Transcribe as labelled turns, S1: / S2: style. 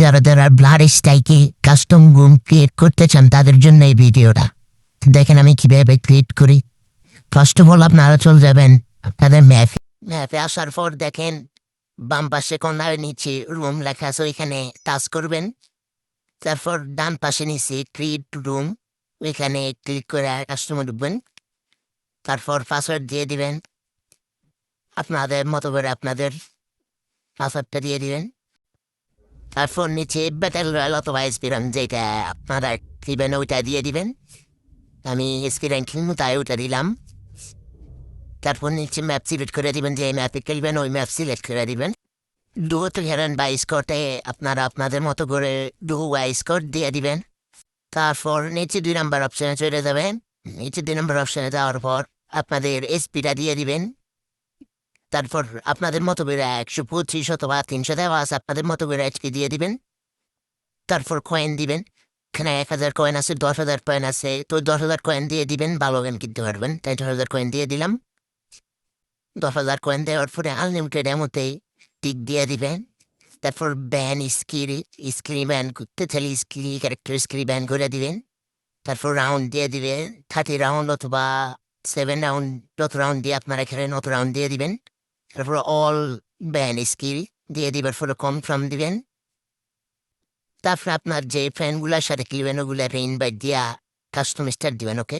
S1: যারা যারা ব্লাড স্টাইকে কাস্টম রুম ক্রিয়েট করতে চান, তাদের জন্য এই ভিডিওটা। দেখেন আমি কীভাবে ক্রিয়েট করি। ফার্স্ট অফ অল আপনারা চলে যাবেন তাদের ম্যাপে ম্যাপে আসার পর দেখেন, বাম পাশে কোনার নিচে রুম লেখা আছে, ওইখানে টাচ করবেন। তারপর ডান পাশে নিচে ক্রিয়েট রুম ওইখানে ক্লিক করে কাস্টমার ঢুকবেন। তারপর পাসওয়ার্ড দিয়ে দিবেন। আপনাদের মতো করে আপনাদের পাসওয়ার্ডটা দিয়ে দিবেন। তারপর নিচে ব্যাটেল রয়্যাল অথবা এসপিরান যেটা আপনারা দিবেন ওইটা দিয়ে দিবেন আমি এসপিরান কিনবো তাই ওইটা দিলাম তারপর নিচে ম্যাপ সিলেক্ট করে দিবেন যে ম্যাপে খেলবেন ওই ম্যাপ সিলেক্ট করে দিবেন ডুয়ো তো খেলেন বা স্কোরটে আপনারা আপনাদের মতো করে ডু ওয়াই স্কোর দিয়ে দিবেন তারপর নিচে দুই নাম্বার অপশানে চলে যাবেন নিচে দুই নাম্বার অপশানে যাওয়ার পর আপনাদের এসপিটা দিয়ে দিবেন তারপর আপনাদের মতো করে একশো পঁচিশ অথবা তিনশো দেওয়া আছে, আপনাদের মতো করে এইচপি দিয়ে দিবেন। তারপর কয়েন দিবেন। এখানে এক হাজার কয়েন আছে, দশ হাজার কয়েন আছে। তো দশ হাজার কয়েন দিয়ে দিবেন, ভালো গেম কিনতে পারবেন। তাই দশ হাজার কয়েন দিয়ে দিলাম। দশ হাজার কয়েন দেওয়ার পরে আনলিমিটেড এমতে টিক দিয়ে দিবেন। তারপর ব্যান স্কিল স্ক্রিন ব্যান করতে চাইলে স্ক্রি ক্যারেক্টার স্ক্রি ব্যান করে দিবেন। তারপর রাউন্ড দিয়ে দিবেন। থার্টি রাউন্ড অথবা সেভেন রাউন্ড যত রাউন্ড দিয়ে আপনারা খেলেন, অত রাউন্ড দিয়ে দিবেন। তারপর অল ব্যান স্কিল দিয়ে দিবার পরে কনফার্ম দিবেন তারপরে আপনার যে ফ্রেন্ডগুলোর সাথে খেলবেন ওগুলো ইনভাইট দিয়া কাস্টম দিবেন ওকে